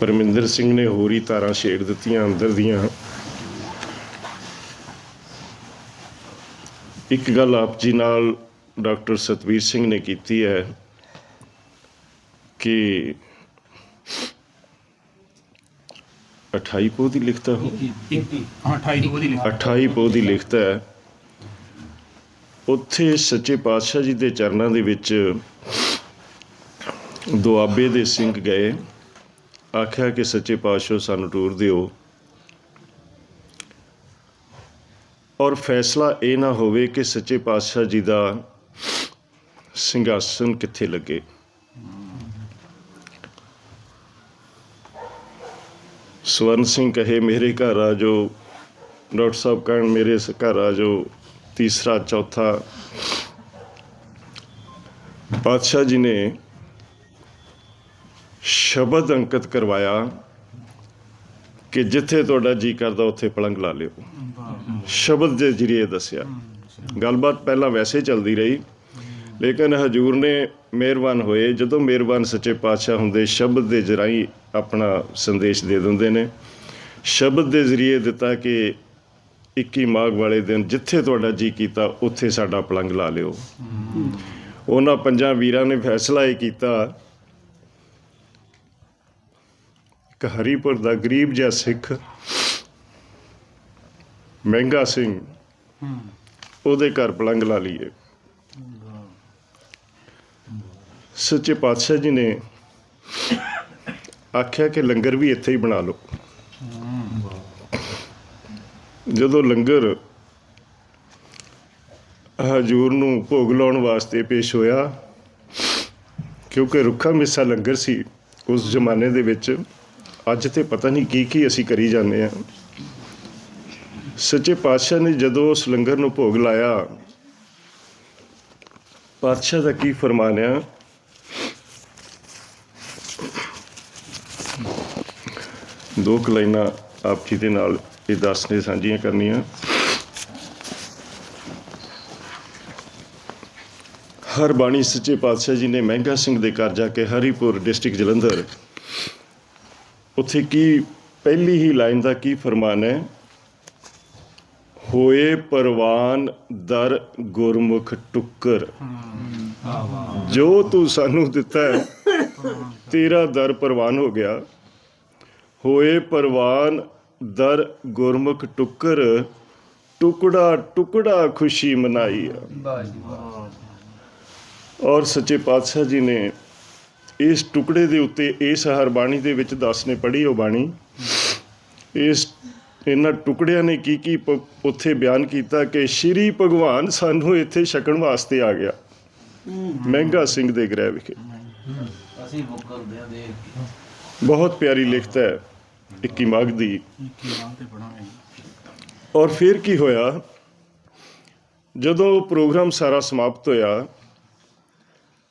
ਪਰਮਿੰਦਰ ਸਿੰਘ ਨੇ ਹੋਰ ਹੀ ਤਾਰਾਂ ਛੇੜ ਦਿੱਤੀਆਂ ਅੰਦਰ ਦੀਆਂ। ਇੱਕ ਗੱਲ ਆਪ ਜੀ ਨਾਲ ਡਾਕਟਰ ਸਤਵੀਰ ਸਿੰਘ ਨੇ ਕੀਤੀ ਹੈ ਕਿ 28 ਪੋ ਦੀ ਲਿਖਤਾ ਹੋ ਹਾਂ 28 ਤੋਂ ਉਹਦੀ ਲਿਖੀ 28 ਪੋ ਦੀ ਲਿਖਤ ਹੈ। ਉੱਥੇ ਸੱਚੇ ਪਾਤਸ਼ਾਹ ਜੀ ਦੇ ਚਰਨਾਂ ਦੇ ਵਿੱਚ ਦੁਆਬੇ ਦੇ ਸਿੰਘ ਗਏ। ਆਖਿਆ ਕਿ ਸੱਚੇ ਪਾਤਸ਼ਾਹ ਸਾਨੂੰ ਟੂਰ ਦਿਓ। ਔਰ ਫੈਸਲਾ ਇਹ ਨਾ ਹੋਵੇ ਕਿ ਸੱਚੇ ਪਾਤਸ਼ਾਹ ਜੀ ਦਾ ਸਿੰਘਾਸਨ ਕਿੱਥੇ ਲੱਗੇ। ਸਵਰਨ ਸਿੰਘ ਕਹੇ, ਮੇਰੇ ਘਰ ਆ ਜੋ ਡਾਕਟਰ ਸਾਹਿਬ ਕਹਿਣ, ਮੇਰੇ ਘਰ ਆ ਜੋ ਤੀਸਰਾ, ਚੌਥਾ। ਪਾਤਸ਼ਾਹ ਜੀ ਨੇ ਸ਼ਬਦ ਅੰਕਿਤ ਕਰਵਾਇਆ ਕਿ ਜਿੱਥੇ ਤੁਹਾਡਾ ਜੀ ਕਰਦਾ, ਉੱਥੇ ਪਲੰਗ ਲਾ ਲਿਓ। ਸ਼ਬਦ ਦੇ ਜਰੀਏ ਦੱਸਿਆ। ਗੱਲਬਾਤ ਪਹਿਲਾਂ ਵੈਸੇ ਚੱਲਦੀ ਰਹੀ, ਲੇਕਿਨ ਹਜੂਰ ਨੇ ਮਿਹਰਬਾਨ ਹੋਏ। ਜਦੋਂ ਮਿਹਰਬਾਨ ਸੱਚੇ ਪਾਤਸ਼ਾਹ ਹੁੰਦੇ, ਸ਼ਬਦ ਦੇ ਜਰਾਈ ਆਪਣਾ ਸੰਦੇਸ਼ ਦੇ ਦਿੰਦੇ ਨੇ। ਸ਼ਬਦ ਦੇ ਜ਼ਰੀਏ ਦਿੱਤਾ ਕਿ 21 ਮਾਘ ਵਾਲੇ ਦਿਨ ਜਿੱਥੇ ਤੁਹਾਡਾ ਜੀ ਕੀਤਾ, ਉੱਥੇ ਸਾਡਾ ਪਲੰਗ ਲਾ ਲਿਓ। ਉਹਨਾਂ ਪੰਜਾਂ ਵੀਰਾਂ ਨੇ ਫੈਸਲਾ ਇਹ ਕੀਤਾ ਇੱਕ ਹਰੀਪੁਰ ਦਾ ਗਰੀਬ ਜਿਹਾ ਸਿੱਖ, ਮਹਿੰਗਾ ਸਿੰਘ, ਉਹਦੇ ਘਰ ਪਲੰਗ ਲਾ ਲਈਏ। ਸੱਚੇ ਪਾਤਸ਼ਾਹ ਜੀ ਨੇ ਆਖਿਆ ਕਿ ਲੰਗਰ ਵੀ ਇੱਥੇ ਹੀ ਬਣਾ ਲਓ। ਜਦੋਂ ਲੰਗਰ ਹਜੂਰ ਨੂੰ ਭੋਗ ਲਾਉਣ ਵਾਸਤੇ ਪੇਸ਼ ਹੋਇਆ, ਕਿਉਂਕਿ ਰੁੱਖਾ ਮਿੱਸਾ ਲੰਗਰ ਸੀ, ਉਸ ਜ਼ਮਾਨੇ ਦੇ ਵਿੱਚ ਅੱਜ ਤੇ ਪਤਾ ਨਹੀਂ ਕੀ ਕੀ ਅਸੀਂ ਕਰੀ ਜਾਂਦੇ ਆ ਸੱਚੇ ਪਾਤਸ਼ਾਹ ਨੇ ਜਦੋਂ ਉਸ ਲੰਗਰ ਨੂੰ ਭੋਗ ਲਾਇਆ, ਪਾਤਸ਼ਾਹ ਦਾ ਕੀ ਫਰਮਾਨਿਆ ਦੋ ਕੁ ਆਪ ਜੀ ਦੇ ਨਾਲ ਇਹ ਦੱਸਣੇ ਸਾਂਝੀਆਂ ਕਰਨੀਆਂ। ਹਰ ਬਾਣੀ ਸੱਚੇ ਪਾਤਸ਼ਾਹ ਜੀ ਨੇ ਮਹਿੰਗਾ ਸਿੰਘ ਦੇ ਘਰ ਜਾ ਕੇ ਹਰੀਪੁਰ ਡਿਸਟ੍ਰਿਕਟ ਜਲੰਧਰ ਉੱਥੇ ਕੀ ਪਹਿਲੀ ਹੀ ਲਾਈਨ ਦਾ ਕੀ ਫਰਮਾਨ ਹੈ? ਹੋਏ ਪਰਵਾਨ ਦਰ ਗੁਰਮੁਖ ਟੁੱਕਰ। ਜੋ ਤੂੰ ਸਾਨੂੰ ਦਿੱਤਾ ਤੇਰਾ ਦਰ ਪਰਵਾਨ ਹੋ ਗਿਆ। ਹੋਏ ਪਰਵਾਨ ਦਰ ਗੁਰਮੁਖ ਟੁੱਕਰ ਟੁਕੜਾ ਟੁਕੜਾ ਖੁਸ਼ੀ ਮਨਾਈ ਆ। ਔਰ ਸੱਚੇ ਪਾਤਸ਼ਾਹ ਜੀ ਨੇ ਇਸ ਟੁਕੜੇ ਦੇ ਉੱਤੇ ਇਸ ਹਰਬਾਣੀ ਦੇ ਵਿੱਚ ਦਸ ਨੇ ਪੜ੍ਹੀ ਉਹ ਬਾਣੀ। ਇਸ ਇਹਨਾਂ ਟੁਕੜਿਆਂ ਨੇ ਕੀ ਕੀ ਉੱਥੇ ਬਿਆਨ ਕੀਤਾ ਕਿ ਸ਼੍ਰੀ ਭਗਵਾਨ ਸਾਨੂੰ ਇੱਥੇ ਛਕਣ ਵਾਸਤੇ ਆ ਗਿਆ। ਮਹਿੰਗਾ ਸਿੰਘ ਦੇ ਗ੍ਰਹਿ ਵਿਖੇ। ਅਸੀਂ ਮੁਕਰਦੇ ਆ ਦੇਖ ਕੇ। ਬਹੁਤ ਪਿਆਰੀ ਲਿਖਤ ਹੈ 21 ਮਾਘ ਦੀ। ਔਰ ਫਿਰ ਕੀ ਹੋਇਆ? ਜਦੋਂ ਪ੍ਰੋਗਰਾਮ ਸਾਰਾ ਸਮਾਪਤ ਹੋਇਆ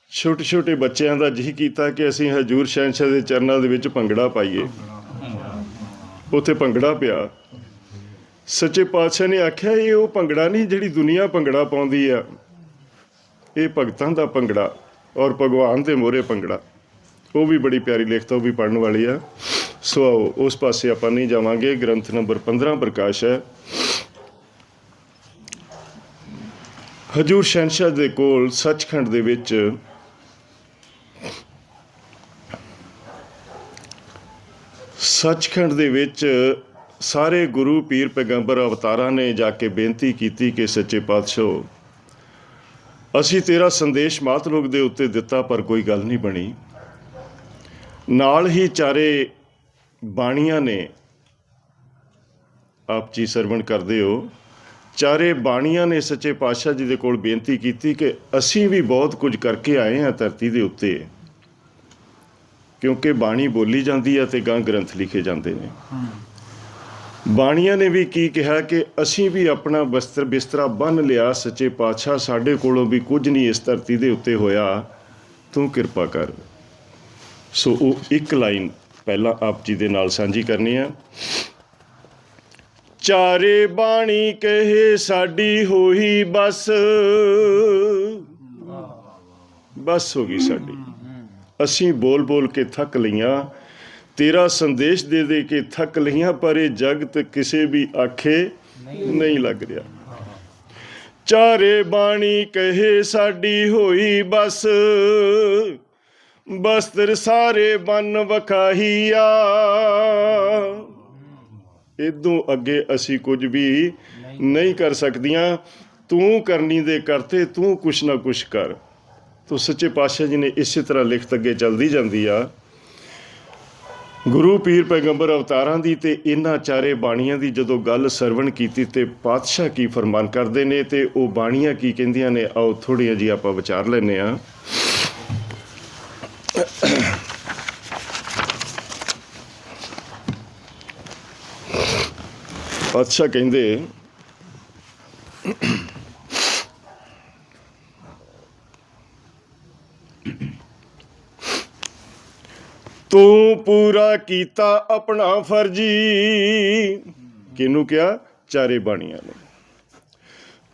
ਛੋਟੇ ਛੋਟੇ ਬੱਚਿਆਂ ਦਾ ਜੀ ਕੀਤਾ ਕਿ ਅਸੀਂ ਹਜੂਰ ਸ਼ਹਿਨशाह ਦੇ ਚਰਨਾਂ ਦੇ ਵਿੱਚ ਭੰਗੜਾ ਪਾਈਏ। ਉੱਥੇ ਭੰਗੜਾ ਪਿਆ। ਸੱਚੇ ਪਾਤਸ਼ਾਹ ਨੇ ਆਖਿਆ, ਇਹ ਉਹ ਭੰਗੜਾ ਨਹੀਂ ਜਿਹੜੀ ਦੁਨੀਆ ਭੰਗੜਾ ਪਾਉਂਦੀ ਆ। ਇਹ ਭਗਤਾਂ ਦਾ ਭੰਗੜਾ ਔਰ ਭਗਵਾਨ ਦੇ ਮੋਰੇ ਭੰਗੜਾ। ਉਹ ਵੀ ਬੜੀ ਪਿਆਰੀ ਲਿਖਤ, ਉਹ ਵੀ ਪੜਨ ਵਾਲੀ ਆ। ਸੋ ਆਓ, ਉਸ ਪਾਸੇ ਆਪਾਂ ਨਹੀਂ ਜਾਵਾਂਗੇ। ਗ੍ਰੰਥ ਨੰਬਰ 15 ਪ੍ਰਕਾਸ਼ ਹੈ। ਹਜੂਰ ਸ਼ਹਿਨशाह ਦੇ ਕੋਲ ਸੱਚਖੰਡ ਦੇ ਵਿੱਚ ਸੱਚਖੰਡ ਦੇ ਵਿੱਚ ਸਾਰੇ ਗੁਰੂ ਪੀਰ ਪੈਗੰਬਰ ਅਵਤਾਰਾਂ ਨੇ ਜਾ ਕੇ ਬੇਨਤੀ ਕੀਤੀ ਕਿ ਸੱਚੇ ਪਾਤਸ਼ਾਹ, ਅਸੀਂ ਤੇਰਾ ਸੰਦੇਸ਼ ਮਾਤ ਲੋਕ ਦੇ ਉੱਤੇ ਦਿੱਤਾ, ਪਰ ਕੋਈ ਗੱਲ ਨਹੀਂ ਬਣੀ। ਨਾਲ ਹੀ ਚਾਰੇ ਬਾਣੀਆਂ ਨੇ ਆਪ ਜੀ ਸਰਵਣ ਕਰਦੇ ਹੋ। ਚਾਰੇ ਬਾਣੀਆਂ ਨੇ ਸੱਚੇ ਪਾਤਸ਼ਾਹ ਜੀ ਦੇ ਕੋਲ ਬੇਨਤੀ ਕੀਤੀ ਕਿ ਅਸੀਂ ਵੀ ਬਹੁਤ ਕੁਝ ਕਰਕੇ ਆਏ ਹਾਂ ਧਰਤੀ ਦੇ ਉੱਤੇ। ਕਿਉਂਕਿ ਬਾਣੀ ਬੋਲੀ ਜਾਂਦੀ ਹੈ ਤੇ ਗਾਂ ਗ੍ਰੰਥ ਲਿਖੇ ਜਾਂਦੇ ਨੇ। ਬਾਣੀਆਂ ਨੇ ਵੀ ਕੀ ਕਿਹਾ ਕਿ ਅਸੀਂ ਵੀ ਆਪਣਾ ਬਸਤਰ ਬਿਸਤਰਾ ਬੰਨ ਲਿਆ, ਸੱਚੇ ਪਾਤਸ਼ਾਹ ਸਾਡੇ ਕੋਲੋਂ ਵੀ ਕੁਝ ਨਹੀਂ ਇਸ ਧਰਤੀ ਦੇ ਉੱਤੇ ਹੋਇਆ, ਤੂੰ ਕਿਰਪਾ ਕਰ। ਸੋ ਉਹ ਇੱਕ ਲਾਈਨ ਪਹਿਲਾਂ ਆਪ ਜੀ ਦੇ ਨਾਲ ਸਾਂਝੀ ਕਰਨੀ ਆ। ਚਾਰੇ ਬਾਣੀ ਕਹੇ ਸਾਡੀ ਹੋਈ ਬਸ। ਬਸ ਹੋ ਗਈ ਸਾਡੀ। ਅਸੀਂ ਬੋਲ ਬੋਲ ਕੇ ਥੱਕ ਲਈਆਂ। ਤੇਰਾ ਸੰਦੇਸ਼ ਦੇ ਦੇ ਕੇ ਥੱਕ ਲਈਆਂ, ਪਰ ਇਹ ਜਗਤ ਕਿਸੇ ਵੀ ਆਖੇ ਨਹੀਂ ਲੱਗ ਰਿਹਾ। ਚਾਰੇ ਬਾਣੀ ਕਹੇ, ਸਾਡੀ ਹੋਈ ਬਸ। ਬਸਤਰ ਸਾਰੇ ਬਨ ਵਖਾਹੀਆ। ਇਦੋਂ ਅੱਗੇ ਅਸੀਂ ਕੁਝ ਵੀ ਨਹੀਂ ਕਰ ਸਕਦੀਆਂ। ਤੂੰ ਕਰਨੀ ਦੇ ਕਰਤੇ, ਤੂੰ ਕੁਛ ਨਾ ਕੁਛ ਕਰ। ਤੋ ਸੱਚੇ ਪਾਤਸ਼ਾਹ ਜੀ ਨੇ ਇਸੇ ਤਰ੍ਹਾਂ ਲਿਖਤ ਅੱਗੇ ਚੱਲਦੀ ਜਾਂਦੀ ਆ। ਗੁਰੂ ਪੀਰ ਪੈਗੰਬਰ ਅਵਤਾਰਾਂ ਦੀ ਤੇ ਇਹਨਾਂ ਚਾਰੇ ਬਾਣੀਆਂ ਦੀ ਜਦੋਂ ਗੱਲ ਸਰਵਣ ਕੀਤੀ ਤੇ ਪਾਤਸ਼ਾਹ ਕੀ ਫਰਮਾਨ ਕਰਦੇ ਨੇ ਤੇ ਉਹ ਬਾਣੀਆਂ ਕੀ ਕਹਿੰਦੀਆਂ ਨੇ, ਆਓ ਥੋੜੀਆਂ ਜੀ ਆਪਾਂ ਵਿਚਾਰ ਲੈਨੇ ਆ ਪਾਤਸ਼ਾਹ ਕਹਿੰਦੇ ਤੂੰ ਪੂਰਾ ਕੀਤਾ ਆਪਣਾ ਫਰਜੀ। ਕਿਹਨੂੰ ਕਿਹਾ? ਚਾਰੇ ਬਾਣੀਆਂ ਨੂੰ।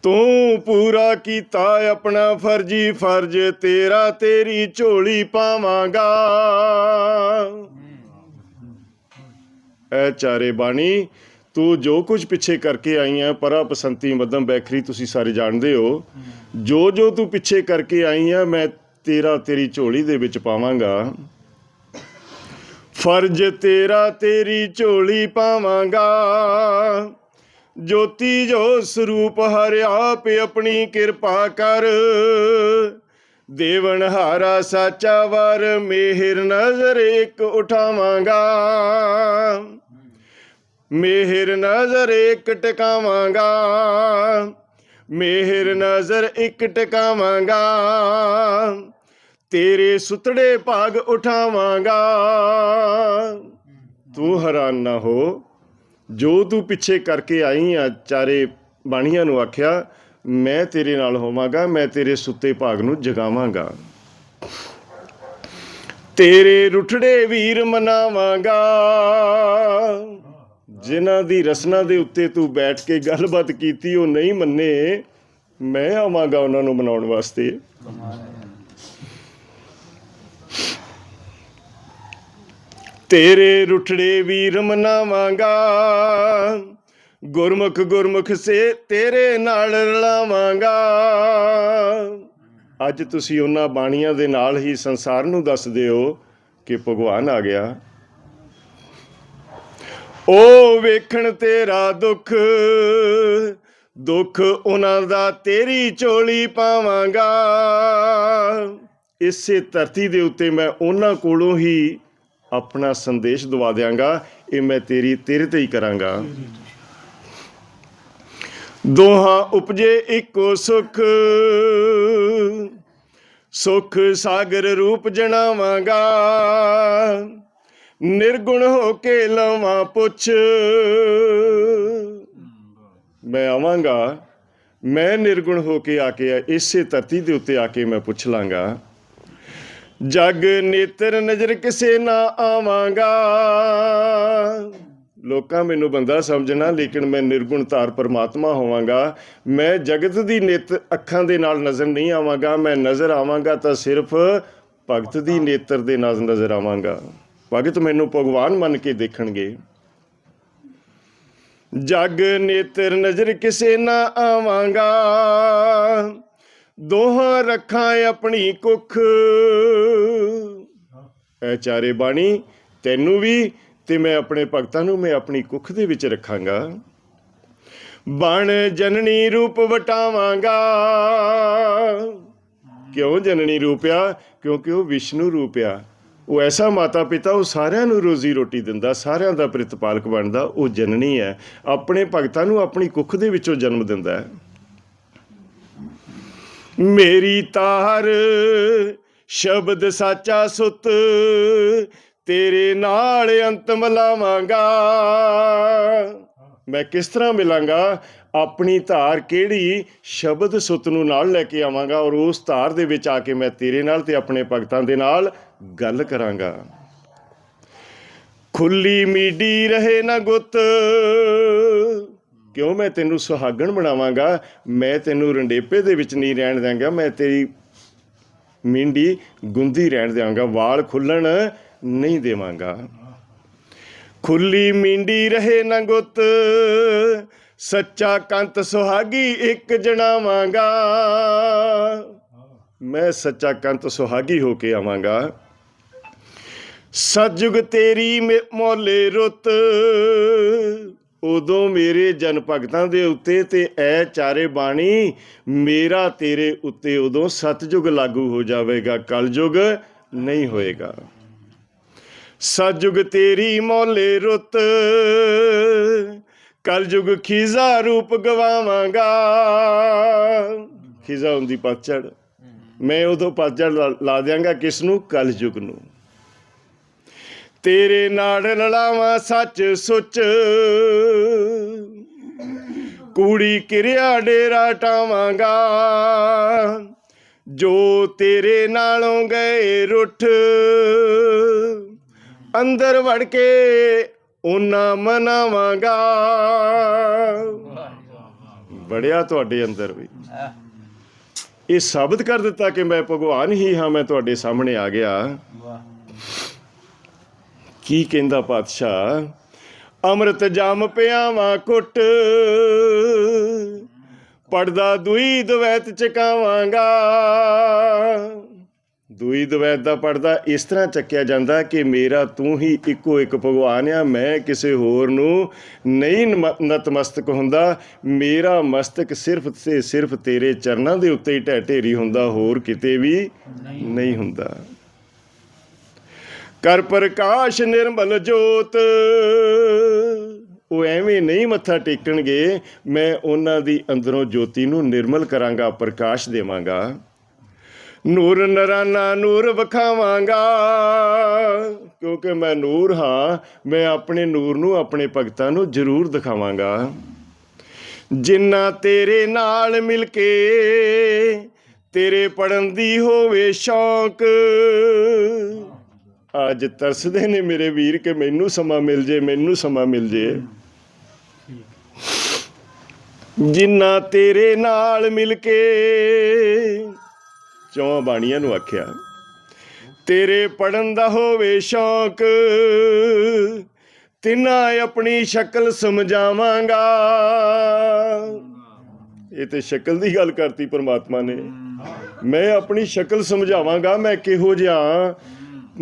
ਤੂੰ ਪੂਰਾ ਕੀਤਾ ਆਪਣਾ ਫਰਜੀ, ਫਰਜ਼ ਤੇਰਾ, ਤੇਰੀ ਝੋਲੀ ਪਾਵਾਂਗਾ। ਇਹ ਚਾਰੇ ਬਾਣੀ, ਤੂੰ ਜੋ ਕੁਝ ਪਿੱਛੇ ਕਰਕੇ ਆਈ ਆ, ਪਰਾ ਬਸੰਤੀ ਮਦਮ ਬੈਖਰੀ ਤੁਸੀਂ ਸਾਰੇ ਜਾਣਦੇ ਹੋ। ਜੋ ਜੋ ਤੂੰ ਪਿੱਛੇ ਕਰਕੇ ਆਈ ਆ, ਮੈਂ ਤੇਰਾ, ਤੇਰੀ ਝੋਲੀ ਦੇ ਵਿੱਚ ਪਾਵਾਂਗਾ। ਫਰਜ਼ ਤੇਰਾ, ਤੇਰੀ ਝੋਲੀ ਪਾਵਾਂਗਾ। ਜੋਤੀ ਜੋ ਸਰੂਪ ਹਰ ਆਪ ਆਪਣੀ ਕਿਰਪਾ ਕਰ। ਦੇਵਨ ਹਾਰਾ ਸਾਚਾ ਵਰ ਮਿਹਰ ਨਜ਼ਰ ਇੱਕ ਉਠਾਵਾਂਗਾ। ਮਿਹਰ ਨਜ਼ਰ ਇੱਕ ਟਿਕਾਵਾਂਗਾ। ਮਿਹਰ ਨਜ਼ਰ ਇੱਕ ਟਿਕਾਵਾਂਗਾ। ਤੇਰੇ ਸੁਤੜੇ ਭਾਗ ਉਠਾਵਾਂਗਾ। ਤੂੰ ਹੈਰਾਨ ਨਾ ਹੋ। ਜੋ ਤੂੰ ਪਿੱਛੇ ਕਰਕੇ ਆਈ ਆ, ਚਾਰੇ ਬਾਣੀਆਂ ਨੂੰ ਆਖਿਆ, ਮੈਂ ਤੇਰੇ ਨਾਲ ਹੋਵਾਂਗਾ, ਮੈਂ ਤੇਰੇ ਸੁੱਤੇ ਭਾਗ ਨੂੰ ਜਗਾਵਾਂਗਾ। ਤੇਰੇ ਰੁਠੜੇ ਵੀਰ ਮਨਾਵਾਂਗਾ। ਜਿਨ੍ਹਾਂ ਦੀ ਰਸਨਾ ਦੇ ਉੱਤੇ ਤੂੰ ਬੈਠ ਕੇ ਗੱਲਬਾਤ ਕੀਤੀ, ਉਹ ਨਹੀਂ ਮੰਨੇ। ਮੈਂ ਆਵਾਂਗਾ ਉਹਨਾਂ ਨੂੰ ਮਨਾਉਣ ਵਾਸਤੇ। ਤੇਰੇ ਰੁੱਠੜੇ ਵੀਰ ਮਨਾਵਾਂਗਾ। ਗੁਰਮੁਖ ਗੁਰਮੁਖ ਸੇ ਤੇਰੇ ਨਾਲ ਰਲਾਵਾਂਗਾ। ਅੱਜ ਤੁਸੀਂ ਉਹਨਾਂ ਬਾਣੀਆਂ ਦੇ ਨਾਲ ਹੀ ਸੰਸਾਰ ਨੂੰ ਦੱਸਦੇ ਹੋ ਕਿ ਭਗਵਾਨ ਆ ਗਿਆ। ਉਹ ਵੇਖਣ ਤੇਰਾ ਦੁੱਖ ਦੁੱਖ ਉਹਨਾਂ ਦਾ ਤੇਰੀ ਚੋਲੀ ਪਾਵਾਂਗਾ। ਇਸੇ ਧਰਤੀ ਦੇ ਉੱਤੇ ਮੈਂ ਉਹਨਾਂ ਕੋਲੋਂ ਹੀ ਆਪਣਾ ਸੰਦੇਸ਼ ਦਵਾ ਦਿਆਂਗਾ, ਇਹ ਮੈਂ ਤੇਰੀ, ਤੇਰੇ ਤੇ ਹੀ ਕਰਾਂਗਾ। ਦੋਹਾਂ ਉਪਜੇ ਇੱਕੋ ਸੁਖ। ਸੁਖ ਸਾਗਰ ਰੂਪ ਜਣਾਵਾਂਗਾ। ਨਿਰਗੁਣ ਹੋ ਕੇ ਲਵਾਂ ਪੁੱਛ। ਮੈਂ ਆਵਾਂਗਾ, ਮੈਂ ਨਿਰਗੁਣ ਹੋ ਕੇ ਆ ਕੇ, ਇਸੇ ਧਰਤੀ ਦੇ ਉੱਤੇ ਆ ਕੇ ਮੈਂ ਪੁੱਛ ਲਾਂਗਾ। ਜਗ ਨੇਤਰ ਨਜ਼ਰ ਕਿਸੇ ਨਾ ਆਵਾਂਗਾ। ਲੋਕਾਂ, ਮੈਨੂੰ ਬੰਦਾ ਸਮਝਣਾ, ਲੇਕਿਨ ਮੈਂ ਨਿਰਗੁਣ ਧਾਰ ਪਰਮਾਤਮਾ ਹੋਵਾਂਗਾ। ਮੈਂ ਜਗਤ ਦੀ ਨਿਤ ਅੱਖਾਂ ਦੇ ਨਾਲ ਨਜ਼ਰ ਨਹੀਂ ਆਵਾਂਗਾ। ਮੈਂ ਨਜ਼ਰ ਆਵਾਂਗਾ ਤਾਂ ਸਿਰਫ ਭਗਤ ਦੀ ਨੇਤਰ ਦੇ ਨਾਲ ਨਜ਼ਰ ਆਵਾਂਗਾ। ਭਗਤ ਮੈਨੂੰ ਭਗਵਾਨ ਮੰਨ ਕੇ ਦੇਖਣਗੇ। ਜਗ ਨੇਤਰ ਨਜ਼ਰ ਕਿਸੇ ਨਾ ਆਵਾਂਗਾ। ਦੋਹਾਂ ਰੱਖਾਂ ਆਪਣੀ ਕੁੱਖ। ਇਹ ਚਾਰੇ ਬਾਣੀ ਤੈਨੂੰ ਵੀ ਤੇ ਮੈਂ ਆਪਣੇ ਭਗਤਾਂ ਨੂੰ ਮੈਂ ਆਪਣੀ ਕੁੱਖ ਦੇ ਵਿੱਚ ਰੱਖਾਂਗਾ। ਬਣ ਜਨਨੀ ਰੂਪ ਵਟਾਵਾਂਗਾ। ਕਿਉਂ ਜਨਨੀ ਰੂਪਿਆ ਕਿਉਂਕਿ ਉਹ ਵਿਸ਼ਨੂੰ ਰੂਪਿਆ ਉਹ ਐਸਾ ਮਾਤਾ ਪਿਤਾ ਉਹ ਸਾਰਿਆਂ ਨੂੰ ਰੋਜ਼ੀ ਰੋਟੀ ਦਿੰਦਾ ਸਾਰਿਆਂ ਦਾ ਪ੍ਰਤਪਾਲਕ ਬਣਦਾ ਉਹ ਜਨਨੀ ਹੈ। ਆਪਣੇ ਭਗਤਾਂ ਨੂੰ ਆਪਣੀ ਕੁੱਖ ਦੇ ਵਿੱਚੋਂ ਜਨਮ ਦਿੰਦਾ ਹੈ। ਮੇਰੀ ਤਾਰ, ਸ਼ਬਦ ਸਾਚਾ ਸੁਤ, ਤੇਰੇ ਨਾਲ ਅੰਤ ਮਲਾਵਾਂਗਾ ਮੈਂ ਕਿਸ ਤਰ੍ਹਾਂ ਮਿਲਾਂਗਾ? ਆਪਣੀ ਧਾਰ ਕਿਹੜੀ? ਸ਼ਬਦ ਸੁਤ ਨੂੰ ਨਾਲ ਲੈ ਕੇ ਆਵਾਂਗਾ ਔਰ ਉਸ ਧਾਰ ਦੇ ਵਿੱਚ ਆ ਕੇ ਮੈਂ ਤੇਰੇ ਨਾਲ ਤੇ ਆਪਣੇ ਭਗਤਾਂ ਦੇ ਨਾਲ ਗੱਲ ਕਰਾਂਗਾ। ਖੁੱਲੀ ਮੀਡੀ ਰਹੇ ਨਾ ਗੁੱਤ ਕਿਉਂ ਮੈਂ ਤੈਨੂੰ ਸੁਹਾਗਣ ਬਣਾਵਾਂਗਾ? ਮੈਂ ਤੈਨੂੰ ਰੰਡੇਪੇ ਦੇ ਵਿੱਚ ਨਹੀਂ ਰਹਿਣ ਦਿਆਂਗਾ। ਮੈਂ ਤੇਰੀ ਮਿੰਡੀ ਗੁੰਦੀ ਰਹਿਣ ਦਿਆਂਗਾ। ਵਾਲ ਖੁੱਲਣ ਨਹੀਂ ਦੇਵਾਂਗਾ। ਖੁੱਲੀ ਮੀਂਡੀ ਰਹੇ ਨਾ ਗੁੱਤ ਸੱਚਾ ਕੰਤ ਸੁਹਾਗੀ ਇੱਕ ਜਣਾਵਾਂਗਾ। ਮੈਂ ਸੱਚਾ ਕੰਤ ਸੁਹਾਗੀ ਹੋ ਕੇ ਆਵਾਂਗਾ। ਸਤਜੁਗ ਤੇਰੀ ਮੇ- ਮੋਲੇ ਰੁੱਤ ਉਦੋਂ ਮੇਰੇ ਜਨ ਭਗਤਾਂ ਦੇ ਉੱਤੇ ਤੇ ਐ ਚਾਰੇ ਬਾਣੀ, ਮੇਰਾ ਤੇਰੇ ਉੱਤੇ ਉਦੋਂ ਸਤਜੁਗ ਲਾਗੂ ਹੋ ਜਾਵੇਗਾ, ਕਲਯੁਗ ਨਹੀਂ ਹੋਏਗਾ। ਸਤਜੁਗ ਤੇਰੀ ਮੋਲੇ ਰੁੱਤ, ਕਲਯੁਗ ਖੀਜ਼ਾ ਰੂਪ ਗਵਾਵਾਂਗਾ। ਖੀਜ਼ਾ ਹੁੰਦੀ ਪਤਝੜ। ਮੈਂ ਉਦੋਂ ਪਤਝੜ ਲਾ- ਦਿਆਂਗਾ ਕਿਸ ਨੂੰ ਕਲਯੁਗ ਨੂੰ। ਤੇਰੇ ਨਾਲ ਲੜਾਵਾਂ ਸੱਚ ਸੁੱਚ। ਕੂੜੀ ਕਿਰਿਆ ਡੇਰਾ ਟਾਵਾਂਗਾ। ਜੋ ਤੇਰੇ ਨਾਲੋਂ ਗਏ ਰੁੱਠ। ਅੰਦਰ ਵੜ ਕੇ ਉਹਨਾਂ ਮਨਾਵਾਂਗਾ। ਬੜਿਆ ਤੁਹਾਡੇ ਅੰਦਰ ਵੀ। ਇਹ ਸਾਬਤ ਕਰ ਦਿੱਤਾ ਕਿ ਮੈਂ ਭਗਵਾਨ ਹੀ ਹਾਂ, ਮੈਂ ਤੁਹਾਡੇ ਸਾਹਮਣੇ ਆ ਗਿਆ। ਵਾਹ। ਕੀ ਕਹਿੰਦਾ ਪਾਤਸ਼ਾਹ? ਅੰਮ੍ਰਿਤ ਜਾਮ ਪਿਆਵਾਂ ਕੁੱਟ ਪੜਦਾ ਦੁਈ ਦਵੈਤ ਚਕਾਵਾਂਗਾ। ਦੁਈ ਦਵੈਤ ਦਾ ਪੜਦਾ ਇਸ ਤਰ੍ਹਾਂ ਚੱਕਿਆ ਜਾਂਦਾ ਕਿ ਮੇਰਾ ਤੂੰ ਹੀ ਇੱਕੋ ਇੱਕ ਭਗਵਾਨ ਆ ਮੈਂ ਕਿਸੇ ਹੋਰ ਨੂੰ ਨਹੀਂ ਨਤਮਸਤਕ ਹੁੰਦਾ। ਮੇਰਾ ਮਸਤਕ ਸਿਰਫ ਤੇ ਸਿਰਫ ਤੇਰੇ ਚਰਨਾਂ ਦੇ ਉੱਤੇ ਹੀ ਢਹਿ ਢੇਰੀ ਹੁੰਦਾ ਹੋਰ ਕਿਤੇ ਵੀ ਨਹੀਂ ਹੁੰਦਾ। ਕਰ ਪ੍ਰਕਾਸ਼ ਨਿਰਮਲ ਜੋਤ। ਉਹ ਐਵੇਂ ਨਹੀਂ ਮੱਥਾ ਟੇਕਣਗੇ, ਮੈਂ ਉਹਨਾਂ ਦੀ ਅੰਦਰੋਂ ਜੋਤੀ ਨੂੰ ਨਿਰਮਲ ਕਰਾਂਗਾ, ਪ੍ਰਕਾਸ਼ ਦੇਵਾਂਗਾ। ਨੂਰ ਨਰਾਨਾ ਨੂਰ ਵਿਖਾਵਾਂਗਾ, ਕਿਉਂਕਿ ਮੈਂ ਨੂਰ ਹਾਂ, ਮੈਂ ਆਪਣੇ ਨੂਰ ਨੂੰ, ਆਪਣੇ ਭਗਤਾਂ ਨੂੰ ਜ਼ਰੂਰ ਦਿਖਾਵਾਂਗਾ। ਜਿੰਨਾ ਤੇਰੇ ਨਾਲ ਮਿਲ ਕੇ ਤੇਰੇ ਪੜਨ ਦੀ ਹੋਵੇ ਸ਼ੌਕ ਅੱਜ ਤਰਸਦੇ ਨੇ ਮੇਰੇ ਵੀਰ ਕਿ ਮੈਨੂੰ ਸਮਾਂ ਮਿਲ ਜੇ, ਮੈਨੂੰ ਸਮਾਂ ਮਿਲ ਜੇ। ਜਿੰਨਾ ਤੇਰੇ ਨਾਲ ਮਿਲ ਕੇ ਚੌਂ ਬਾਣੀਆਂ ਨੂੰ ਆਖਿਆ, ਤੇਰੇ ਪੜਨ ਦਾ ਹੋਵੇ ਸ਼ੌਕ, ਤਿਨਾ ਆਪਣੀ ਸ਼ਕਲ ਸਮਝਾਵਾਂਗਾ। ਇਹ ਤੇ ਸ਼ਕਲ ਦੀ ਗੱਲ ਕਰਤੀ ਪਰਮਾਤਮਾ ਨੇ। ਮੈਂ ਆਪਣੀ ਸ਼ਕਲ ਸਮਝਾਵਾਂਗਾ, ਮੈਂ ਕਿਹੋ ਜਿਹਾ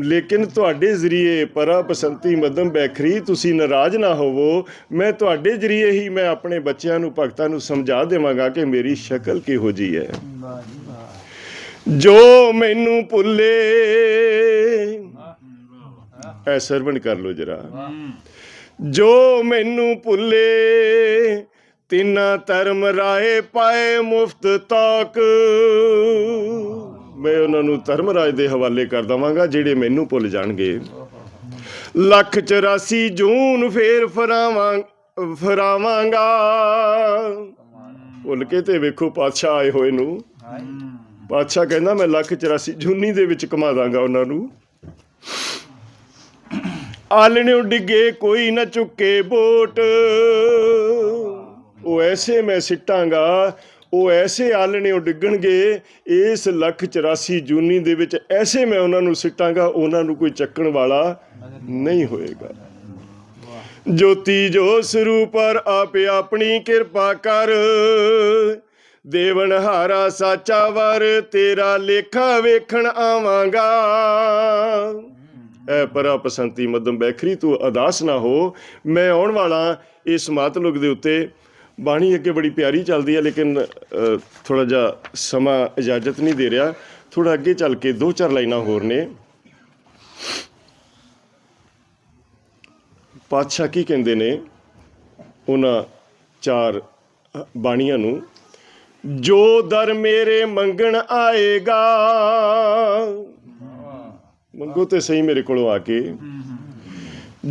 ਲੇਕਿਨ ਤੁਹਾਡੇ ਜ਼ਰੀਏ ਪਰਾ ਬਸੰਤੀ ਮਦਮ ਬੈਖਰੀ ਤੁਸੀਂ ਨਾਰਾਜ਼ ਨਾ ਹੋਵੋ। ਮੈਂ ਤੁਹਾਡੇ ਜ਼ਰੀਏ ਹੀ ਮੈਂ ਆਪਣੇ ਬੱਚਿਆਂ ਨੂੰ, ਭਗਤਾਂ ਨੂੰ ਸਮਝਾ ਦੇਵਾਂਗਾ ਕਿ ਮੇਰੀ ਸ਼ਕਲ ਕਿਹੋ ਜੀ ਹੈ। ਜੋ ਮੈਨੂੰ ਭੁੱਲੇ, ਐ ਸਰਵਣ ਕਰ ਲੋ ਜਰਾ। ਜੋ ਮੈਨੂੰ ਭੁੱਲੇ, ਤਿੰਨਾ ਧਰਮ ਰਾਏ ਪਾਏ ਮੁਫਤ ਤਾਕ। ਮੈਂ ਉਹਨਾਂ ਨੂੰ ਧਰਮ ਰਾਜ ਦੇ ਹਵਾਲੇ ਕਰ ਦਵਾਂਗਾ, ਜਿਹੜੇ ਮੈਨੂੰ ਭੁੱਲ ਜਾਣਗੇ। ਲੱਖ 84 ਜੂਨ ਫੇਰ ਫਰਾਵਾਂ ਫਰਾਵਾਂਗਾ। ਭੁੱਲ ਕੇ ਤੇ ਵੇਖੋ ਪਾਤਸ਼ਾਹ ਆਏ ਹੋਏ ਨੂੰ। ਪਾਤਸ਼ਾਹ ਕਹਿੰਦਾ, ਮੈਂ ਲੱਖ 84 ਜੂਨੀ ਦੇ ਵਿੱਚ ਕਮਾ ਦਾਂਗਾ ਉਹਨਾਂ ਨੂੰ। ਆਲਣਿਓ ਡਿੱਗੇ, ਕੋਈ ਨਾ ਚੁੱਕੇ ਬੋਟ। ਉਹ ਐਸੇ ਮੈਂ ਸਿੱਟਾਂਗਾ ਉਹ ਐਸੇ ਆਲਣਿਓ ਡਿੱਗਣਗੇ। ਇਸ ਲੱਖ 84 ਜੂਨੀ ਦੇ ਵਿੱਚ ਐਸੇ ਮੈਂ ਉਹਨਾਂ ਨੂੰ ਸਿੱਟਾਂਗਾ, ਉਹਨਾਂ ਨੂੰ ਕੋਈ ਚੱਕਣ ਵਾਲਾ ਨਹੀਂ ਹੋਏਗਾ। ਜੋਤੀ ਜੋ ਸਰੂਪ ਪਰ ਆਪਣੀ ਕਿਰਪਾ ਕਰ। ਦੇਵਨ ਹਾਰਾ ਸਾਚਾ ਵਰ, ਤੇਰਾ ਲੇਖਾ ਵੇਖਣ ਆਵਾਂਗਾ। ਐ ਪਰਾ ਪਸੰਤੀ ਮਦਮ ਬੈਖਰੀ, ਤੂੰ ਅਦਾਸ ਨਾ ਹੋ। ਮੈਂ ਆਉਣ ਵਾਲਾ ਇਸ ਮਾਤਲੁਕ ਦੇ ਉੱਤੇ ਬਾਣੀ ਅੱਗੇ ਬੜੀ ਪਿਆਰੀ ਚੱਲਦੀ ਹੈ, ਲੇਕਿਨ ਥੋੜਾ ਜਿਹਾ ਸਮਾਂ ਇਜਾਜ਼ਤ ਨਹੀਂ ਦੇ ਰਿਹਾ। ਥੋੜਾ ਅੱਗੇ ਚੱਲ ਕੇ ਦੋ ਚਾਰ ਲਾਈਨਾਂ ਹੋਰ ਨੇ। ਪਾਤਸ਼ਾਹ ਕੀ ਕਹਿੰਦੇ ਨੇ? ਉਹਨਾਂ ਚਾਰ ਬਾਣੀਆਂ ਨੂੰ, ਜੋ ਦਰ ਮੇਰੇ ਮੰਗਣ ਆਏਗਾ। ਮੰਗੋ ਤੇ ਸਹੀ ਮੇਰੇ ਕੋਲੋਂ ਆ ਕੇ।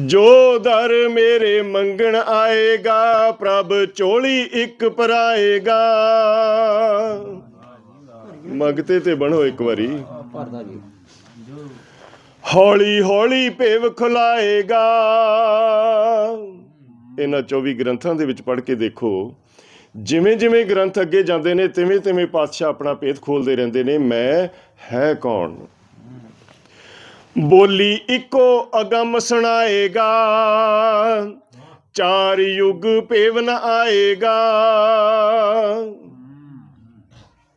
ਜੋ ਦਰ ਮੇਰੇ ਮੰਗਣ ਆਏਗਾ, ਪ੍ਰਭ ਝੋਲੀ ਇੱਕ ਪਰਾਏਗਾ। ਮਗਤੇ ਤੇ ਬਣੋ ਇੱਕ ਵਾਰੀ। ਹੌਲੀ ਹੌਲੀ ਭੇਵ ਖੁਲਾਏਗਾ ਇਹਨਾਂ 24 ਗ੍ਰੰਥਾਂ ਦੇ ਵਿੱਚ ਪੜ੍ਹ ਕੇ ਦੇਖੋ ਜਿਵੇਂ ਜਿਵੇਂ ਗ੍ਰੰਥ ਅੱਗੇ ਜਾਂਦੇ ਨੇ ਤਿਵੇਂ ਤਿਵੇਂ ਪਾਤਸ਼ਾਹ ਆਪਣਾ ਭੇਦ ਖੋਲਦੇ ਰਹਿੰਦੇ ਨੇ, ਮੈਂ ਹੈ ਕੌਣ? ਬੋਲੀ ਇੱਕੋ ਅਗਮ ਸੁਣਾਏਗਾ। ਚਾਰ ਯੁਗ ਭੇਵ ਆਏਗਾ।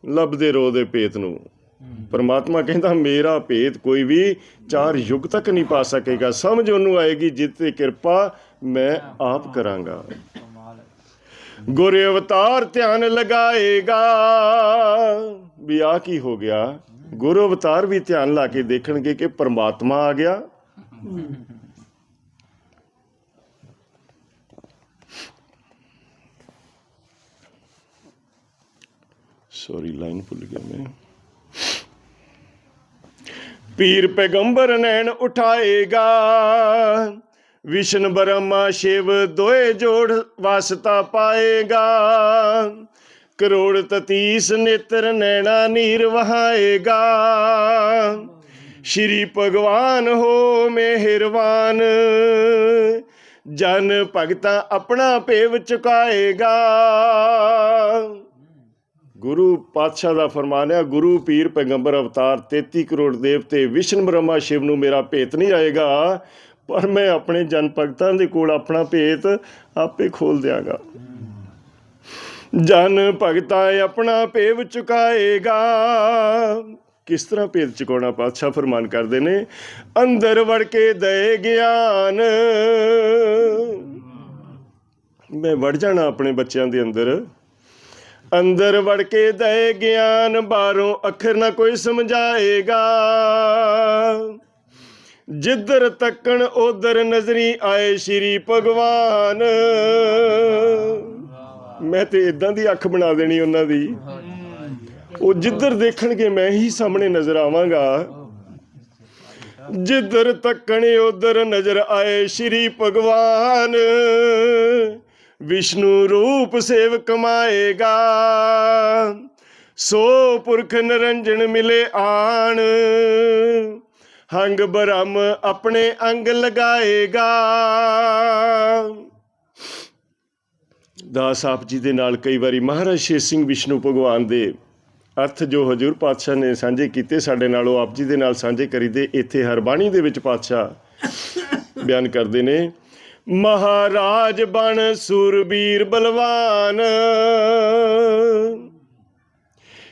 ਲੱਭਦੇ ਰੋ ਦੇ ਭੇਤ ਨੂੰ। ਪਰਮਾਤਮਾ ਕਹਿੰਦਾ, ਮੇਰਾ ਭੇਤ ਕੋਈ ਵੀ ਚਾਰ ਯੁਗ ਤੱਕ ਨਹੀਂ ਪਾ ਸਕੇਗਾ। ਸਮਝ ਉਹਨੂੰ ਆਏਗੀ, ਜਿਤ ਕਿਰਪਾ ਮੈਂ ਆਪ ਕਰਾਂਗਾ। ਗੁਰ ਅਵਤਾਰ ਧਿਆਨ ਲਗਾਏਗਾ। ਵੀ ਆ ਕੀ ਹੋ ਗਿਆ? ਗੁਰ ਅਵਤਾਰ ਵੀ ਧਿਆਨ ਲਾ ਕੇ ਦੇਖਣਗੇ ਕਿ ਪਰਮਾਤਮਾ ਆ ਗਿਆ। ਸੌਰੀ ਲਾਈਨ ਭੁੱਲ ਗਿਆ ਮੈਂ। ਪੀਰ ਪੈਗੰਬਰ ਨੈਣ ਉਠਾਏਗਾ। ਵਿਸ਼ਨ ਬਰਮਾ ਸ਼ਿਵ ਦੋਏ ਜੋੜ ਵਾਸਤਾ ਪਾਏਗਾ। ਕਰੋੜ ਤਤੀਸ ਨੇਤਰ ਨੈਣਾ ਨੀਰ ਵਹਾਏਗਾ। ਸ਼੍ਰੀ ਭਗਵਾਨ ਹੋ ਮਿਹਰਬਾਨ। ਜਨ ਭਗਤਾ ਆਪਣਾ ਭੇਵ ਚੁਕਾਏਗਾ। ਗੁਰੂ ਪਾਤਸ਼ਾਹ ਦਾ ਫਰਮਾਨ ਹੈ, ਗੁਰੂ ਪੀਰ ਪੈਗੰਬਰ ਅਵਤਾਰ 33 ਕਰੋੜ ਦੇਵਤੇ ਵਿਸ਼ਨ ਬ੍ਰਹਮਾ ਸ਼ਿਵ ਨੂੰ ਮੇਰਾ ਭੇਤ ਨਹੀਂ ਆਏਗਾ। ਪਰ ਮੈਂ ਆਪਣੇ ਜਨ ਭਗਤਾਂ ਦੇ ਕੋਲ ਆਪਣਾ ਭੇਤ ਆਪੇ ਖੋਲ ਦਿਆਂਗਾ। ਜਨ ਭਗਤਾ ਆਪਣਾ ਭੇਵ ਚੁਕਾਏਗਾ। ਕਿਸ ਤਰ੍ਹਾਂ ਭੇਦ ਚੁਕਾਉਣਾ ਪਾਤਸ਼ਾਹ ਫਰਮਾਨ ਕਰਦੇ ਨੇ? ਅੰਦਰ ਵੜ ਕੇ ਦੇ ਗਿਆਨ। ਮੈਂ ਵੜ ਜਾਣਾ ਆਪਣੇ ਬੱਚਿਆਂ ਦੇ ਅੰਦਰ। ਅੰਦਰ ਵੜ ਕੇ ਦੇ ਗਿਆਨ। ਬਾਹਰੋਂ ਅੱਖਰ ਨਾ ਕੋਈ ਸਮਝਾਏਗਾ। ਜਿੱਧਰ ਤੱਕਣ, ਉਧਰ ਨਜ਼ਰੀ ਆਏ ਸ਼੍ਰੀ ਭਗਵਾਨ। ਮੈਂ ਤੇ ਇਦਾਂ ਦੀ ਅੱਖ ਬਣਾ ਦੇਣੀ ਉਹਨਾਂ ਦੀ। ਉਹ ਜਿੱਧਰ ਦੇਖਣਗੇ, ਮੈਂ ਹੀ ਸਾਹਮਣੇ ਨਜ਼ਰ ਆਵਾਂਗਾ। ਜਿੱਧਰ ਤੱਕਣ, ਉਧਰ ਨਜ਼ਰ ਆਏ ਸ਼੍ਰੀ ਭਗਵਾਨ। ਵਿਸ਼ਨੂੰ ਰੂਪ ਸੇਵ ਕਮਾਏਗਾ ਸੋ ਪੁਰਖ ਨਰੰਜਨ ਮਿਲੇ ਆਣ। ਹੰਗ ਬ੍ਰਹਮ ਆਪਣੇ ਅੰਗ ਲਗਾਏਗਾ। ਦਾਸ ਆਪ ਜੀ ਦੇ ਨਾਲ ਕਈ ਵਾਰੀ ਮਹਾਰਾਜ ਸ਼ੇਰ ਸਿੰਘ ਵਿਸ਼ਨੂੰ ਭਗਵਾਨ ਦੇ ਅਰਥ ਜੋ ਹਜੂਰ ਪਾਤਸ਼ਾਹ ਨੇ ਸਾਂਝੇ ਕੀਤੇ, ਸਾਡੇ ਨਾਲ ਉਹ ਆਪ ਜੀ ਦੇ ਨਾਲ ਸਾਂਝੇ ਕਰੀਦੇ, ਇੱਥੇ ਹਰ ਬਾਣੀ ਦੇ ਵਿੱਚ ਪਾਤਸ਼ਾਹ ਬਿਆਨ ਕਰਦੇ ਨੇ, ਮਹਾਰਾਜ ਬਣ ਸੂਰਬੀਰ ਬਲਵਾਨ।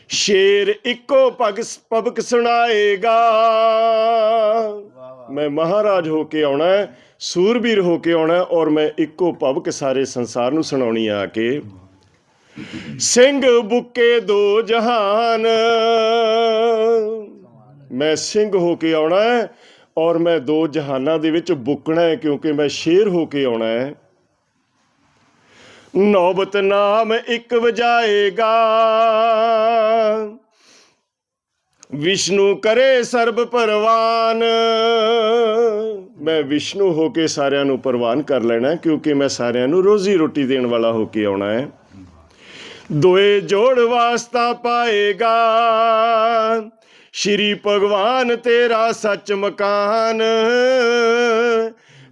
ਸ਼ੇਰ ਇੱਕੋ ਪਗ ਪਬਕ ਸੁਣਾਏਗਾ। ਮੈਂ ਮਹਾਰਾਜ ਹੋ ਕੇ ਆਉਣਾ ਹੈ, ਸੂਰਬੀਰ ਹੋ ਕੇ ਆਉਣਾ ਔਰ ਮੈਂ ਇੱਕੋ ਪਬਕ ਸਾਰੇ ਸੰਸਾਰ ਨੂੰ ਸੁਣਾਉਣੀ ਆ ਕੇ। ਸਿੰਘ ਬੁੱਕੇ ਦੋ ਜਹਾਨ। ਮੈਂ ਸਿੰਘ ਹੋ ਕੇ ਆਉਣਾ ਹੈ ਔਰ ਮੈਂ ਦੋ ਜਹਾਨਾਂ ਦੇ ਵਿੱਚ ਬੁੱਕਣਾ ਹੈ ਕਿਉਂਕਿ ਮੈਂ ਸ਼ੇਰ ਹੋ ਕੇ ਆਉਣਾ ਹੈ। ਨੌਬਤ ਨਾਮ ਇੱਕ ਵਜਾਏਗਾ। ਵਿਸ਼ਨੂੰ ਕਰੇ ਸਰਬ ਪਰਵਾਨ। ਮੈਂ ਵਿਸ਼ਨੂੰ ਹੋ ਕੇ ਸਾਰਿਆਂ ਨੂੰ ਪਰਵਾਨ ਕਰ ਲੈਣਾ, ਕਿਉਂਕਿ ਮੈਂ ਸਾਰਿਆਂ ਨੂੰ ਰੋਜ਼ੀ ਰੋਟੀ ਦੇਣ ਵਾਲਾ ਹੋ ਕੇ ਆਉਣਾ ਹੈ। ਦੋਏ ਜੋੜ ਵਾਸਤਾ ਪਾਏਗਾ। ਸ਼੍ਰੀ ਭਗਵਾਨ ਤੇਰਾ ਸੱਚ ਮਕਾਨ।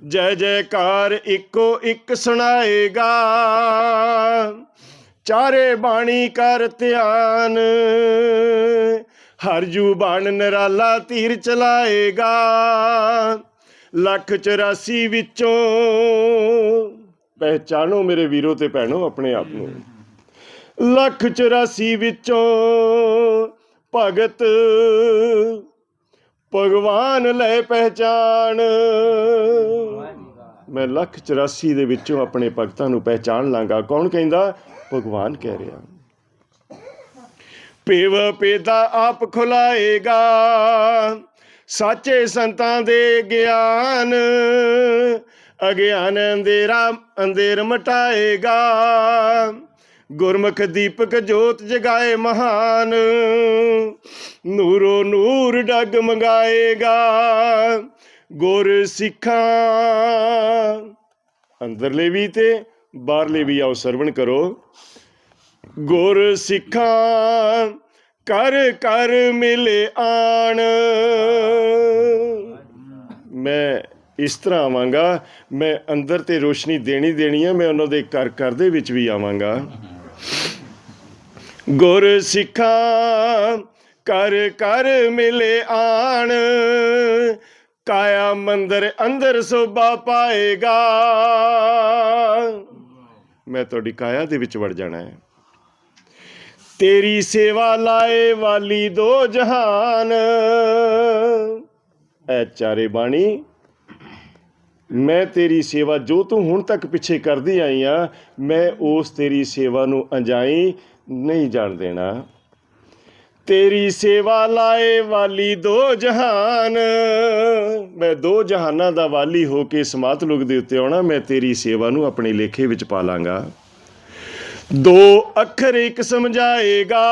ਜੈ ਜੈਕਾਰ ਇੱਕੋ ਇੱਕ ਸੁਣਾਏਗਾ। ਚਾਰੇ ਬਾਣੀ ਕਰ ਧਿਆਨ, ਹਰ ਜੂਬਾਨ ਨਰਾਲਾ ਤੀਰ ਚਲਾਏਗਾ। ਲੱਖ 84 ਵਿੱਚੋਂ ਪਹਿਚਾਨੋ ਮੇਰੇ ਵੀਰੋ ਤੇ ਭੈਣੋ ਆਪਣੇ ਆਪ ਨੂੰ। ਲੱਖ 84 ਵਿੱਚੋਂ ਭਗਤ ਭਗਵਾਨ ਲੈ ਪਹਿਚਾਨ ਮੈਂ ਲੱਖ 84 ਦੇ ਵਿੱਚੋਂ ਆਪਣੇ ਭਗਤਾਂ ਨੂੰ ਪਹਿਚਾਨ ਲਾਂਗਾ। ਕੌਣ ਕਹਿੰਦਾ? ਭਗਵਾਨ ਕਹਿ ਰਿਹਾ। ਪੇਵ ਪੇਦਾ ਆਪ ਖੁਲਾਏਗਾ। ਸਾਚੇ ਸੰਤਾਂ ਦੇ ਗਿਆਨ ਅਗਿਆਨ ਅੰਧੇਰਾ ਅੰਧੇਰ ਮਟਾਏਗਾ। ਗੁਰਮੁਖ ਦੀਪਕ ਜੋਤ ਜਗਾਏ ਮਹਾਨ, ਨੂਰੋ ਨੂਰ ਡਗ ਮੰਗਾਏਗਾ ਗੁਰ ਸਿੱਖਾਂ। ਅੰਦਰਲੇ ਵੀ ਤੇ ਬਾਹਰਲੇ ਵੀ ਆਓ ਸਰਵਣ ਕਰੋ। ਗੁਰ ਸਿੱਖਾਂ ਕਰ ਕਰ ਮਿਲੇ ਆਣ। ਮੈਂ ਇਸ ਤਰ੍ਹਾਂ ਆਵਾਂਗਾ, ਮੈਂ ਅੰਦਰ ਤੇ ਰੋਸ਼ਨੀ ਦੇਣੀ ਦੇਣੀ ਹੈ ਮੈਂ ਉਹਨਾਂ ਦੇ ਘਰ ਘਰ ਦੇ ਵਿੱਚ ਵੀ ਆਵਾਂਗਾ। ਗੁਰ ਸਿੱਖਾਂ ਕਰ ਕਰ ਮਿਲੇ ਆਣ, ਕਾਇਆ ਮੰਦਰ ਅੰਦਰ ਸੋਭਾ ਪਾਏਗਾ। ਮੈਂ ਤੁਹਾਡੀ ਕਾਇਆ ਦੇ ਵਿੱਚ ਵੜ ਜਾਣਾ ਹੈ। ਤੇਰੀ ਸੇਵਾ ਲਾਏ ਵਾਲੀ ਦੋ ਜਹਾਨ। ਐ ਚਾਰੇ ਬਾਣੀ, ਮੈਂ ਤੇਰੀ ਸੇਵਾ ਜੋ ਤੂੰ ਹੁਣ ਤੱਕ ਪਿੱਛੇ ਕਰਦੀ ਆਈ ਆ, ਮੈਂ ਉਸ ਤੇਰੀ ਸੇਵਾ ਨੂੰ ਅੰਜਾਈ ਨਹੀਂ ਜਾਣ ਦੇਣਾ। ਤੇਰੀ ਸੇਵਾ ਲਾਏ ਵਾਲੀ ਦੋ ਜਹਾਨ। ਮੈਂ ਦੋ ਜਹਾਨਾਂ ਦਾ ਵਾਲੀ ਹੋ ਕੇ ਸਮਾਤਲੁਕ ਦੇ ਉੱਤੇ ਆਉਣਾ, ਮੈਂ ਤੇਰੀ ਸੇਵਾ ਨੂੰ ਆਪਣੇ ਲੇਖੇ ਵਿੱਚ ਪਾ ਲਾਂਗਾ। ਦੋ ਅੱਖਰ ਇੱਕ ਸਮਝਾਏਗਾ,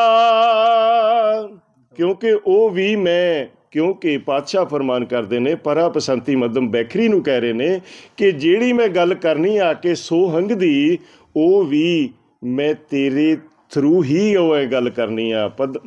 ਕਿਉਂਕਿ ਉਹ ਵੀ ਮੈਂ, ਕਿਉਂਕਿ ਪਾਤਸ਼ਾਹ ਫਰਮਾਨ ਕਰਦੇ ਨੇ ਪਰਾ ਪਸੰਤੀ ਮਦਮ ਬੈਖਰੀ ਨੂੰ ਕਹਿ ਰਹੇ ਨੇ ਕਿ ਜਿਹੜੀ ਮੈਂ ਗੱਲ ਕਰਨੀ ਆ ਕੇ ਸੋਹੰਗ ਦੀ ਉਹ ਵੀ ਮੈਂ ਤੇਰੇ ਥਰੂ ਹੀ ਉਹ ਇਹ ਗੱਲ ਕਰਨੀ ਆ, ਪਦ,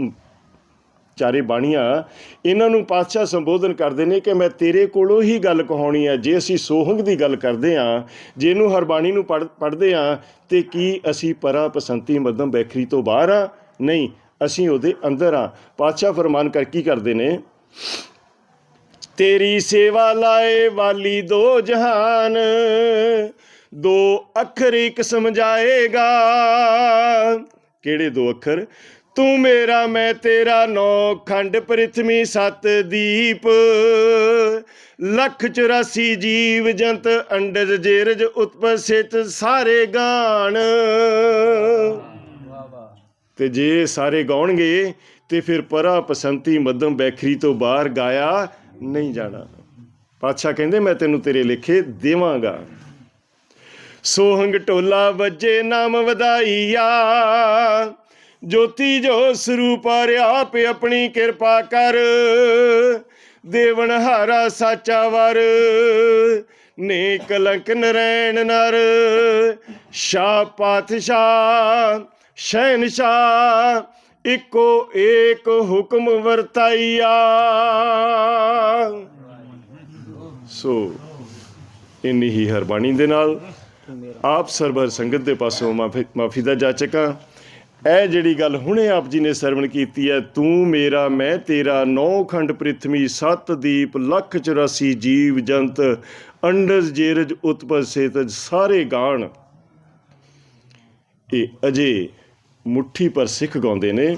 ਚਾਰੇ ਬਾਣੀਆਂ, ਇਹਨਾਂ ਨੂੰ ਪਾਤਸ਼ਾਹ ਸੰਬੋਧਨ ਕਰਦੇ ਨੇ ਕਿ ਮੈਂ ਤੇਰੇ ਕੋਲੋਂ ਹੀ ਗੱਲ ਕਹਾਉਣੀ ਆ, ਜੇ ਅਸੀਂ ਸੋਹੰਗ ਦੀ ਗੱਲ ਕਰਦੇ ਆ ਜੇ ਇਹਨੂੰ ਹਰ ਬਾਣੀ ਨੂੰ ਪੜ੍ਹਦੇ ਆ, ਤੇ ਕੀ ਅਸੀਂ ਪਰਾ ਪਸੰਤੀ ਮਦਮ ਬੈਖਰੀ ਤੋਂ ਬਾਹਰ ਆ? ਨਹੀਂ, ਅਸੀਂ ਉਹਦੇ ਅੰਦਰ ਆ। ਪਾਤਸ਼ਾਹ ਫਰਮਾਨ ਕਰ, ਕੀ ਕਰਦੇ ਨੇ? ਤੇਰੀ ਸੇਵਾ ਲਾਏ ਵਾਲੀ ਦੋ ਜਹਾਨ, ਦੋ ਅੱਖਰ ਇੱਕ ਸਮਝਾਏਗਾ। ਕਿਹੜੇ ਦੋ ਅੱਖਰ? ਤੂੰ ਮੇਰਾ ਮੈਂ ਤੇਰਾ ਨੌ ਖੰਡ ਪ੍ਰਿਥਵੀ ਸਤ ਦੀਪ। ਲੱਖ 84 ਜੀਵ ਜੰਤ ਅੰਡਜ ਜੇਰਜ ਉਤਪਸਿਤ ਸਾਰੇ ਗਾਣ। ਤੇ ਜੇ ਸਾਰੇ ਗਾਉਣਗੇ ਤੇ ਫਿਰ ਪਰਾ ਪਸੰਤੀ ਮੱਧਮ ਬੈਖਰੀ ਤੋਂ ਬਾਹਰ ਗਾਇਆ ਨਹੀਂ ਜਾਣਾ। ਪਾਤਸ਼ਾਹ ਕਹਿੰਦੇ ਮੈਂ ਤੈਨੂੰ ਤੇਰੇ ਲਿਖੇ ਦੇਵਾਂਗਾ। ਸੋਹੰਗ ਟੋਲਾ ਵੱਜੇ ਨਾਮ ਵਧਾਈਆ। ਜੋਤੀ ਜੋ ਸਰੂਪ ਆਪ ਆਪਣੀ ਕਿਰਪਾ ਕਰ। ਦੇਵਨ ਹਾਰਾ ਸਾਚਾ ਵਰ। ਨੇ ਕਲੰਕ ਨਰੈਣ ਨਰ। ਸ਼ਾ ਪਾਤਸ਼ਾਹ, ਸ਼ਹਿਨਸ਼ਾਹ, ਇੱਕੋ ਏਕ ਹੁਕਮ ਵਰਤਾਈਆ। ਸੋ, ਇੰਨੀ ਹੀ ਹਰਬਾਣੀ ਦੇ ਨਾਲ ਆਪ ਸਰਬਰ ਸੰਗਤ ਦੇ ਪਾਸੋਂ ਮਾਫੀ ਦਾ ਜਾਚਕਾਂ ਇਹ ਜਿਹੜੀ ਗੱਲ ਹੁਣੇ ਆਪ ਜੀ ਨੇ ਸਰਵਣ ਕੀਤੀ ਹੈ, ਤੂੰ ਮੇਰਾ, ਮੈਂ ਤੇਰਾ, ਨੌ ਖੰਡ ਪ੍ਰਿਥਵੀ, ਸੱਤ ਦੀਪ, ਲੱਖ 84 ਜੀਵ ਜੰਤ, ਅੰਡਜ, ਜੇਰਜ ਉਤਪਤ ਸੇਤਜ, ਸਾਰੇ ਗਾਣ। ਇਹ ਅਜੇ ਮੁੱਠੀ ਪਰ ਸਿੱਖ ਗਾਉਂਦੇ ਨੇ,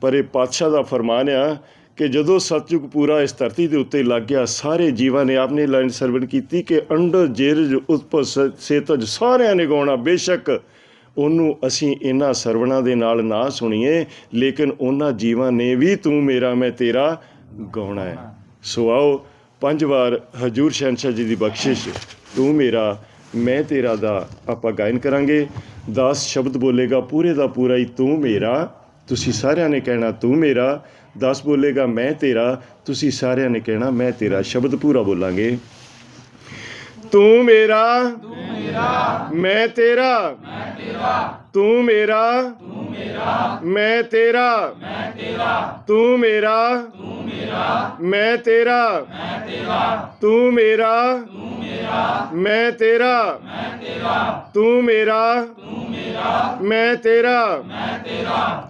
ਪਰ ਇਹ ਪਾਤਸ਼ਾਹ ਦਾ ਫਰਮਾਨ ਆ ਕਿ ਜਦੋਂ ਸਤਜੁਗ ਪੂਰਾ ਇਸ ਧਰਤੀ ਦੇ ਉੱਤੇ ਲੱਗ ਗਿਆ, ਸਾਰੇ ਜੀਵਾਂ ਨੇ ਆਪਣੀ ਲਾਈਨ ਸਰਵਣ ਕੀਤੀ ਕਿ ਅੰਡਰ ਜੇਰਜ ਉਤਪਤ ਸੇਤਜ ਸਾਰਿਆਂ ਨੇ ਗਾਉਣਾ, ਬੇਸ਼ੱਕ ਉਹਨੂੰ ਅਸੀਂ ਇਹਨਾਂ ਸਰਵਣਾ ਦੇ ਨਾਲ ਨਾ ਸੁਣੀਏ, ਲੇਕਿਨ ਉਹਨਾਂ ਜੀਵਾਂ ਨੇ ਵੀ ਤੂੰ ਮੇਰਾ, ਮੈਂ ਤੇਰਾ ਗਾਉਣਾ ਹੈ। ਸੋ ਆਓ, ਪੰਜ ਵਾਰ ਹਜੂਰ ਸ਼ਹਿਨशाह ਜੀ ਦੀ ਬਖਸ਼ਿਸ਼, ਤੂੰ ਮੇਰਾ, ਮੈਂ ਤੇਰਾ ਦਾ ਆਪਾਂ ਗਾਇਨ ਕਰਾਂਗੇ। 10 ਸ਼ਬਦ ਬੋਲੇਗਾ, ਪੂਰੇ ਦਾ ਪੂਰਾ ਹੀ ਤੂੰ ਮੇਰਾ ਤੁਸੀਂ ਸਾਰਿਆਂ ਨੇ ਕਹਿਣਾ, ਤੂੰ ਮੇਰਾ 10 ਬੋਲੇਗਾ, ਮੈਂ ਤੇਰਾ। ਤੁਸੀਂ ਸਾਰਿਆਂ ਨੇ ਕਹਿਣਾ, ਮੈਂ ਤੇਰਾ ਸ਼ਬਦ ਪੂਰਾ ਬੋਲਾਂਗੇ। ਤੂੰ ਮੇਰਾ ਤੂੰ ਮੇਰਾ ਮੈਂ ਤੇਰਾ। ਮੈਂ ਤੇਰਾ ਤੂੰ ਮੇਰਾ ਤੂੰ ਮੇਰਾ ਮੈਂ ਤੇਰਾ। ਮੈਂ ਤੇਰਾ ਤੂੰ ਮੇਰਾ ਤੂੰ ਮੇਰਾ ਮੈਂ ਤੇਰਾ। ਮੈਂ ਤੇਰਾ ਤੂੰ ਮੇਰਾ ਤੂੰ ਮੇਰਾ ਮੈਂ ਤੇਰਾ। ਮੈਂ ਤੇਰਾ ਤੂੰ ਮੇਰਾ ਤੂੰ ਮੇਰਾ ਮੈਂ ਤੇਰਾ ਮੈਂ ਤੇਰਾ।